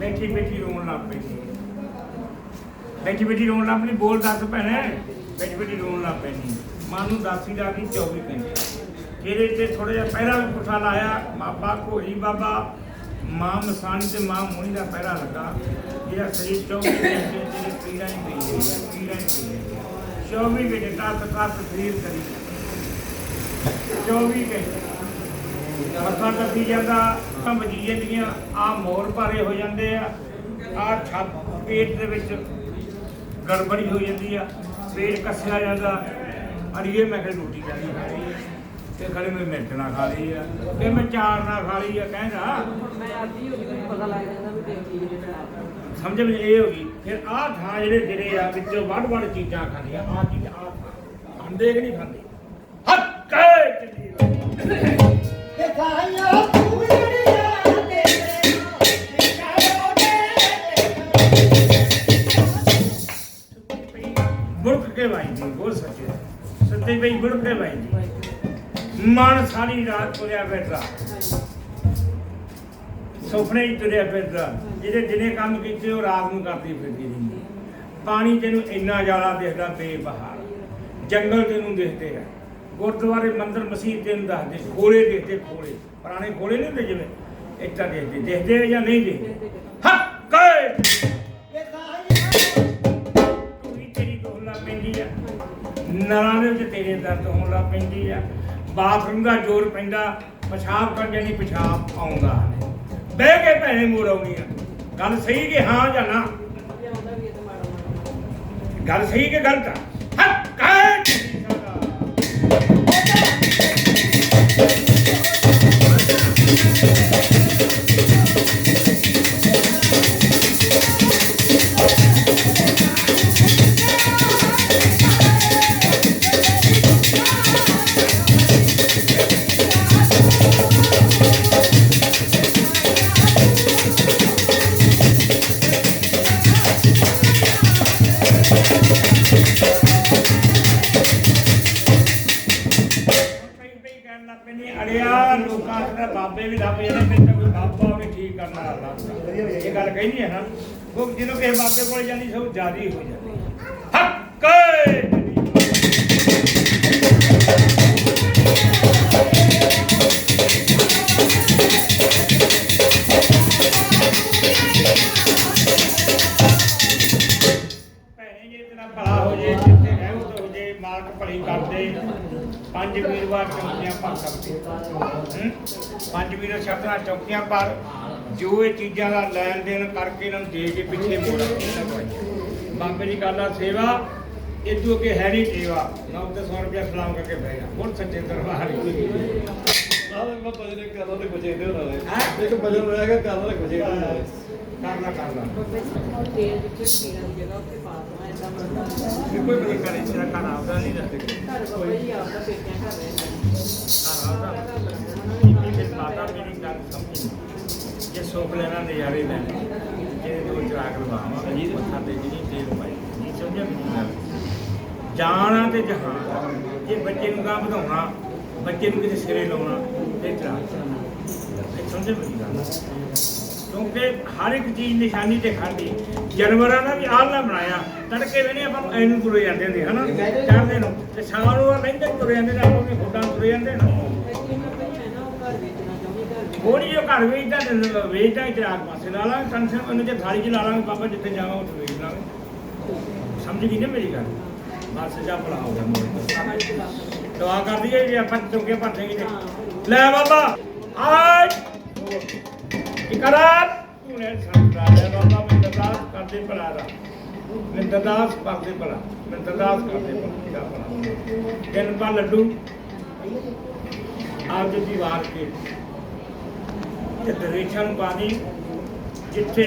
ਬੈਠੀ ਬੈਠੀ ਰੋਣ ਲੱਗ ਪੈਂਦੀ ਬੈਠੀ ਬੈਠੀ ਰੋਣ ਲੱਗ ਪੈਂਦੀ ਬੋਲ ਦੱਸ ਭੈਣੇ। ਬੈਠੀ ਬੈਠੀ ਰੋਣ ਲੱਗ ਪੈਂਦੀ ਮਾਂ ਨੂੰ ਦਾਸੀ ਦਾ ਵੀ 24 ਘੰਟੇ। ਇਹਦੇ ਤੇ ਥੋੜਾ ਜਿਹਾ ਪਹਿਰਾ ਵੀ ਪੁੱਠਾ ਲਾਇਆ। ਬਾਬਾ ਘੋੜੀ ਬਾਬਾ, ਮਾਂ ਮਸਾਣੀ ਤੇ ਮਾਂ ਮੋਹਣੀ ਦਾ ਪਹਿਰਾ ਲੱਗਾ। ਜਿਹੜਾ ਸਰੀਰ 24 ਘੰਟੇ ਜਿਹੜੇ ਪੀੜਾ ਹੀ ਪਈ ਪੀੜਾ ਹੀ ਪਈ 24 ਘੰਟੇ ਤੱਕ ਤੱਕ ਸਰੀਰ ਕਰੀ। 24 ਘੰਟੇ। ਮੱਥਾ ਟੱਪੀ ਜਾਂਦਾ, ਤਾਂ ਵਜੀ ਜਾਂਦੀਆਂ ਆ ਮੋਰ ਭਾਰੇ ਹੋ ਜਾਂਦੇ ਆ। ਆ ਛੱਤ ਪੇਟ ਦੇ ਵਿੱਚ ਗੜਬੜੀ ਹੋ ਜਾਂਦੀ ਆ, ਪੇਟ ਕੱਸਿਆ ਜਾਂਦਾ। ਅੜੀਏ ਮੈਂ ਕਿਹਾ ਰੋਟੀ ਖਾਣੀ ਤੇ ਖੜੇ ਮੈਂ ਮਿਰਚ ਨਾ ਖਾ ਲਈ ਆ, ਤੇ ਮੈਂ ਚਾਰ ਨਾ ਖਾ ਲਈ ਆ, ਕਹਿੰਦਾ ਮੈਂ ਅੱਜ ਹੋ ਗਈ ਪਤਾ ਲੱਗ ਜਾਂਦਾ ਵੀ ਤੇ ਕੀ ਜਿਹੜੇ ਸਮਝ ਵਿੱਚ ਇਹ ਹੋ ਗਈ। ਫਿਰ ਆਹ ਥਾਂ ਜਿਹੜੇ ਜਿਹੜੇ ਆ, ਵਿੱਚੋਂ ਵੱਡ ਵੱਡ ਚੀਜ਼ਾਂ ਖਾਂਦੀਆਂ ਆ ਚੀਜ਼ ਆ ਖਾਂਦੇ ਕਿ ਨਹੀਂ ਖਾਂਦੇ? ਹੱਕੇ ਚੱਲੀ ਮੁੜਕ ਕੇ ਵਾਈ ਜੀ, ਬੋਲ ਸੱਚੇ। ਸੱਚੇ ਬਈ ਮੁੜਕ ਕੇ ਵਾਈ ਜੀ। ਮਨ ਸਾਰੀ ਰਾਤ ਤੁਰਿਆ ਫਿਰਦਾ। ਸੁਪਨੇ ਹੀ ਤੁਰਿਆ ਫਿਰਦਾ। ਜਿਹੜੇ ਜਿਹਨੇ ਕੰਮ ਕੀਤੇ, ਉਹ ਰਾਤ ਨੂੰ ਕਰਦੀ ਫਿਰਦੀ ਰਹਿੰਦੀ ਪਾਣੀ ਤੈਨੂੰ ਇੰਨਾ ਜ਼ਿਆਦਾ ਦਿਖਦਾ, ਬੇਬਹਾਰ। ਜੰਗਲ ਤੈਨੂੰ ਦਿਖਦੇ ਆ। ਗੁਰਦੁਆਰੇ ਮੰਦਰ ਮਸਜਿਦ ਤੈਨੂੰ ਦੱਸਦੇ ਖੋਲੇ ਦਿਖਦੇ ਖੋਲੇ। ਪੁਰਾਣੇ ਖੋਲੇ ਨਹੀਂ ਹੁੰਦੇ ਜਿਵੇਂ? ਇੱਟਾਂ ਦੇਖਦੇ ਦੇਖਦੇ ਆ ਜਾਂ ਨਹੀਂ ਦੇਖਦੇ? ਹੱਕੇ ਤੂੰ ਤੇਰੀ ਦੋਹਲਾ ਪੈਂਦੀ ਆ। ਨਰਾਂ ਦੇ ਵਿੱਚ ਤੇਰੇ ਦਰਦ ਹੋਣ ਲੱਗ ਪੈਂਦੀ ਆ। ਬਾਥਰੂਮ ਦਾ ਜ਼ੋਰ ਪੈਂਦਾ। ਪਿਸ਼ਾਬ ਕਰ ਜਾਨੀ ਪਿਸ਼ਾਬ ਆਉਂਦਾ ਬਹਿ ਕੇ ਭੈਣੇ ਮੋੜ ਆਉਣੀ ਆ। ਗੱਲ ਸਹੀ ਕਿ ਹਾਂ ਜਾਂ ਨਾ? ਗੱਲ ਸਹੀ ਕਿ ਗਲਤ ਆ? ਕਹਿਣ ਅੜਿਆ, ਲੋਕਾਂ ਦੇ ਬਾਬੇ ਵੀ ਲੱਭ ਜਾਂਦੇ ਫਿਰ ਤਾਂ ਕੋਈ ਬਾਬਾ ਵੀ ਠੀਕ ਕਰਨ ਵਾਲਾ ਲੱਭਦਾ ਇਹ ਗੱਲ ਕਹਿੰਦੀ ਹੈ ਨਾ ਉਹ ਜਦੋਂ ਕਿਸੇ ਬਾਬੇ ਕੋਲ ਜਾਂਦੀ ਸਭ ਜ਼ਿਆਦੀ ਹੋ ਜਾਂਦੀ ਹੱਕ! ਪੰਜ ਵੀਰਵਾਰ ਚੌਕੀਆਂ ਪਰ ਸਕਦੇ ਹੂੰ? ਪੰਜ ਵੀਰ ਸ਼ਬਦਾਂ ਚੌਕੀਆਂ ਪਰ ਜੋ ਇਹ ਚੀਜ਼ਾਂ ਦਾ ਲੈਣ ਦੇਣ ਕਰਕੇ ਇਹਨਾਂ ਨੂੰ ਦੇ ਕੇ ਪਿੱਛੇ ਮੋੜਾ ਇਹਨਾਂ ਬਾਬੇ ਦੀ ਗੱਲ ਆ ਸੇਵਾ ਇਦੋਂ ਅੱਗੇ ਹੈ ਨਹੀਂ ਸੇਵਾ। ਨਾ ਉੱਤੇ 100 ਰੁਪਇਆ ਸਲਾਮ ਕਰਕੇ ਬਹਿ ਜਾ ਹੁਣ ਸੱਚੇ ਦਰਬਾਰ ਹੀ ਆਹ ਮੈਂ ਭਜਨ ਇੱਕ ਤੇ ਕੁਛ ਇਹਦੇ ਨਾਲ ਹੈਂ? ਇੱਕ ਭਜਨ ਹੋਇਆਗਾ ਕਰਨਾ ਤੇ ਕੁਛ ਇਹਦੇ ਨਾਲ ਕਰਨਾ ਕਰਨਾ ਕੋਈ ਵੀ ਕਰੇ ਤੇਰਾ ਘਰ ਆਪਦਾ ਨਹੀਂ ਰਹਿੰਦੇ ਘਰ ਮਾਤਾ ਮੇਰੀ ਗੱਲ ਸਮਝੀ ਜੇ ਸੋਖ ਲੈਣਾ ਨਜ਼ਾਰੇ ਲੈਣੇ, ਜੇ ਦੋ ਚਰਾਗ ਲਵਾਵਾਂ ਜੀ ਮੱਥਾ ਤੇ ਜਿਹੜੀ ਤੇਲ ਪਾਈ ਜੀ ਸਮਝਿਆ ਗੱਲ ਜਾਣਾ ਤੇ ਜਹਾਨ ਜੇ ਬੱਚੇ ਨੂੰ ਗਾ ਵਧਾਉਣਾ, ਬੱਚੇ ਨੂੰ ਕਿਸੇ ਸਿਰੇ ਲਾਉਣਾ ਤੇ ਚਰਾਗ ਇਹ ਸਮਝੇ ਮੇਰੀ ਗੱਲ ਕਿਉਂਕਿ ਹਰ ਇੱਕ ਚੀਜ਼ ਨਿਸ਼ਾਨੀ ਤੇ ਖਾਂਦੀ। ਜਾਨਵਰਾਂ ਦਾ ਵੀ ਆਲਣਾ ਬਣਾਇਆ। ਤੜਕੇ ਵੇਲੇ ਆਪਾਂ ਐਨੂੰ ਤੁਰੇ ਜਾਂਦੇ ਹੁੰਦੇ, ਹਨਾ? ਚੜ੍ਹਦੇ ਨੂੰ। ਤੇ ਸ਼ਾਮ ਨੂੰ ਉਹ ਲਹਿੰਦੇ ਤੁਰੇ ਜਾਂਦੇ ਨੇ, ਆਪਾਂ ਵੀ ਹੁੱਡਾਂ ਤੁਰੇ ਜਾਂਦੇ ਨਾ। ਉਹ ਘਰ ਘਰ ਥੋੜੀ ਜਿਹੀ ਵੇਚਦਾ ਵੇਚਦਾ ਹੀ ਪਾਸੇ ਲਾ ਲਾਂਗੇ। ਟੈਨਸ਼ਨ ਉਹਨੂੰ ਜੇ ਥਾਲੀ 'ਚ ਲਾ ਲਾਂਗੇ, ਬਾਬਾ ਜਿੱਥੇ ਜਾਵਾਂ ਉੱਥੇ ਵੇਚ ਲਾਂਗੇ। ਸਮਝ ਗਈ ਨਾ ਮੇਰੀ ਗੱਲ? ਬਸ ਜਾ ਭਲਾ ਹੋ ਗਿਆ ਮੋੜ ਦੁਆ ਕਰ ਦਈਏ ਜੇ ਆਪਾਂ ਚੁੱਕੇ ਭਰਦੇ ਤੇ ਲੈ ਬਾਬਾ ਆਜ ਇਕਰਾਰ ਤੂਨੇ ਸੰਤਾ ਲੈ ਬਾਬਾ ਮੈਂ ਕਰਦੇ ਭਲਾ ਦਾ। ਮੈਂ ਕਰਦੇ ਭਲਾ। ਮੈਂ ਕਰਦੇ ਭਲਾ। ਭਲਾ ਤਿੰਨ ਪਾ ਲੱਡੂ। ਆਪ ਜੀ ਦੀ ਵਾਰ ਕੇ ਤੇ ਦਰੇਸ਼ਾਂ ਨੂੰ ਪਾਣੀ ਜਿੱਥੇ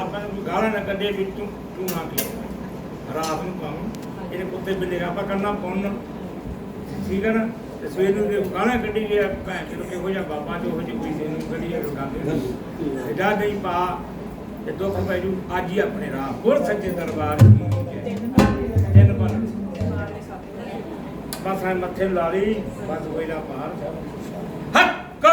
ਆਪਾਂ ਨੂੰ ਗਾਲਾਂ ਨਾ ਕੱਢੇ ਵੀ ਤੂੰ ਤੂੰ ਨਾ ਪੀ ਰਾਤ ਨੂੰ ਪਾਉਂ। ਇਹਦੇ ਕੁੱਤੇ ਬਿੱਲੇ ਆਪਾਂ ਕਰਨਾ ਪੁੰਨ। ਠੀਕ ਹੈ ਨਾ? ਤੇ ਸਵੇਰ ਨੂੰ ਜੇ ਗਾਲਾਂ ਕੱਢੀ ਗਿਆ, ਭੈਣ ਚੋਦ ਕਿਹੋ ਜਿਹਾ ਬਾਬਾ ਜੋ ਹੋ ਜੀ ਕੋਈ ਦੇ ਨੂੰ ਕੱਢੀ ਰੁਕਾਉਂਦੇ ਜਾ ਗਈ ਪਾ ਤੇ ਦੁੱਖ ਪੈ ਜੂ, ਅੱਜ ਹੀ ਆਪਣੇ ਰਾਹ ਹੋਰ ਸੱਚੇ ਦਰਬਾਰ ਤਿੰਨ ਬਣ। ਬਸ ਐ ਮੱਥੇ ਲਾ ਲਈ, ਬਸ ਵੇਲਾ ਪਾਰ ਹੱਕ